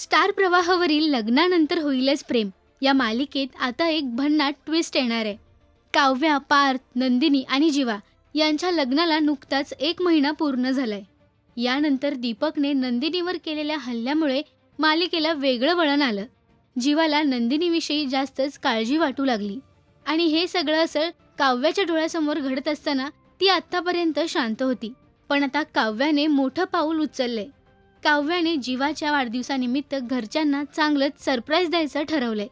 Star प्रवाहावरील लग्नानंतर होईलच प्रेम. या मालिकेत आता एक भन्नाट ट्विस्ट येणार आहे. काव्या पार्थ नंदिनी आणि जीवा यांच्या लग्नाला नुकताच एक महिना पूर्ण झालाय. यानंतर दीपकने नंदिनीवर केलेल्या हल्ल्यामुळे मालिकेला वेगळं वळण आलं. जीवाला नंदिनीविषयी जास्तच काळजी वाटू लागली. आणि हे सगळं असं काव्याच्या डोळ्यासमोर घडत असताना ती आत्तापर्यंत शांत होती. पण आता काव्याने मोठं पाऊल उचललंय. काव्याने जीवाच्या वाढदिवसानिमित्त घरच्यांना चांगलंच सरप्राईज द्यायचं ठरवलंय.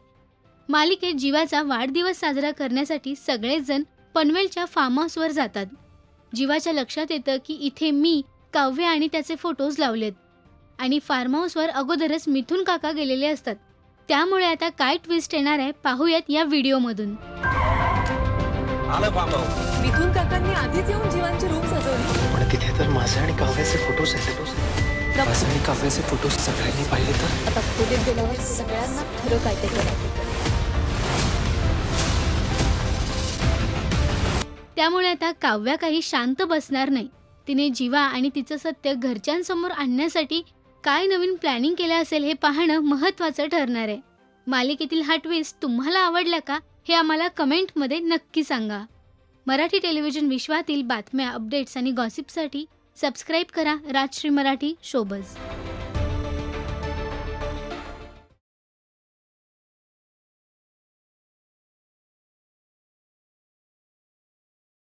मालिकेत जीवाचा वाढदिवस साजरा करण्यासाठी सगळेच जण पनवेलच्या फार्म हाऊसवर जातात. जीवाच्या लक्षात येतं की इथे मी काव्य आणि त्याचे फोटोज लावलेत. आणि फार्म हाऊसवर अगोदरच मिथून काका गेलेले असतात. त्यामुळे आता काय ट्विस्ट येणार आहे पाहूयात या व्हिडिओमधून. मिथून काकांनी आधीच येऊन जीवांची रूम सजवली. पण तिथे तर माझे आणि काव्याचे फोटोज आहेत. आणि काव्याचे फोटोज सगळ्यांनी पाहिले तर? आता खोलीत गेल्यावर सगळ्यांना खरं काय ते करायचं त्यामुळे आता काव्या काही शांत बसणार नाही. तिने जीवा आणि तिचं सत्य घरच्यांसमोर आणण्यासाठी काय नवीन प्लॅनिंग केलं असेल हे पाहणं महत्त्वाचं ठरणार आहे. मालिकेतील हा ट्विस्ट तुम्हाला आवडला का हे आम्हाला कमेंटमध्ये नक्की सांगा. मराठी टेलिव्हिजन विश्वातील बातम्या अपडेट्स आणि गॉसिपसाठी सबस्क्राईब करा राजश्री मराठी शोबज.